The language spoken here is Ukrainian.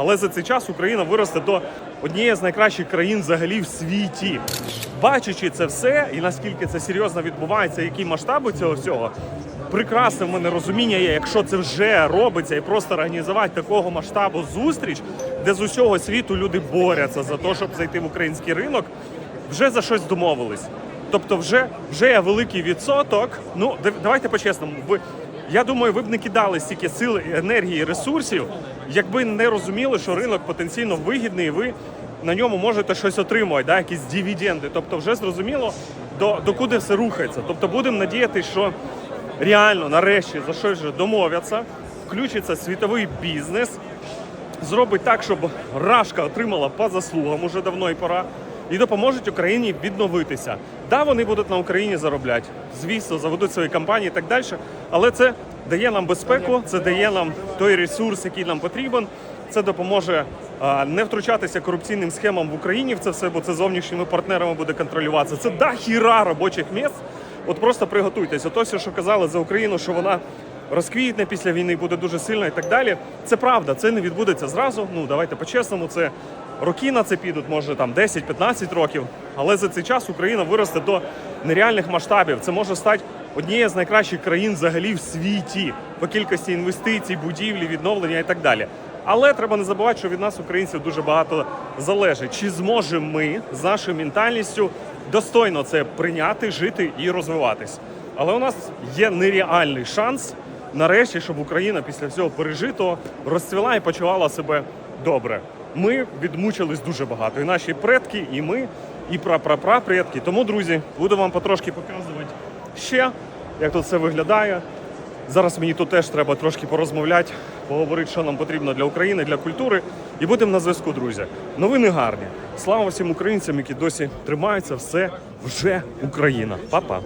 але за цей час Україна виросте до однієї з найкращих країн взагалі в світі. Бачачи це все, і наскільки це серйозно відбувається, які масштаби цього всього, прекрасне в мене розуміння є, якщо це вже робиться, і просто організувати такого масштабу зустріч, де з усього світу люди борються за те, щоб зайти в український ринок, вже за щось домовились. Тобто, вже, вже є великий відсоток. Ну, давайте по-чесному. Ви, я думаю, ви б не кидали стільки сили, енергії, ресурсів, якби не розуміли, що ринок потенційно вигідний, і ви на ньому можете щось отримувати, да, якісь дивіденди. Тобто, вже зрозуміло, до, до куди все рухається. Тобто, будемо надіятися, що реально нарешті за щось вже домовляться, включиться світовий бізнес, зробить так, щоб Рашка отримала по заслугам уже давно і пора, і допоможуть Україні відновитися. Да, вони будуть на Україні заробляти, звісно, заведуть свої компанії і так далі. Але це дає нам безпеку, це дає нам той ресурс, який нам потрібен. Це допоможе не втручатися корупційним схемам в Україні в це все, бо це зовнішніми партнерами буде контролюватися. Це да хіра робочих місць. От просто приготуйтесь. Ото все, що казали за Україну, що вона розквітне після війни, буде дуже сильно і так далі. Це правда, це не відбудеться зразу. Ну давайте по-чесному, це роки на це підуть, може там 10-15 років. Але за цей час Україна виросте до нереальних масштабів. Це може стати однією з найкращих країн взагалі в світі по кількості інвестицій, будівлі, відновлення і так далі. Але треба не забувати, що від нас, українців, дуже багато залежить. Чи зможемо ми з нашою ментальністю достойно це прийняти, жити і розвиватись? Але у нас є нереальний шанс нарешті, щоб Україна після всього пережитого розцвіла і почувала себе добре. Ми відмучились дуже багато. І наші предки, і ми, і прапрапрапредки. Тому, друзі, буду вам потрошки показувати ще, як тут все виглядає. Зараз мені тут теж треба трошки порозмовляти, поговорити, що нам потрібно для України, для культури. І будемо на зв'язку, друзі. Новини гарні. Слава всім українцям, які досі тримаються. Все вже Україна. Па-па.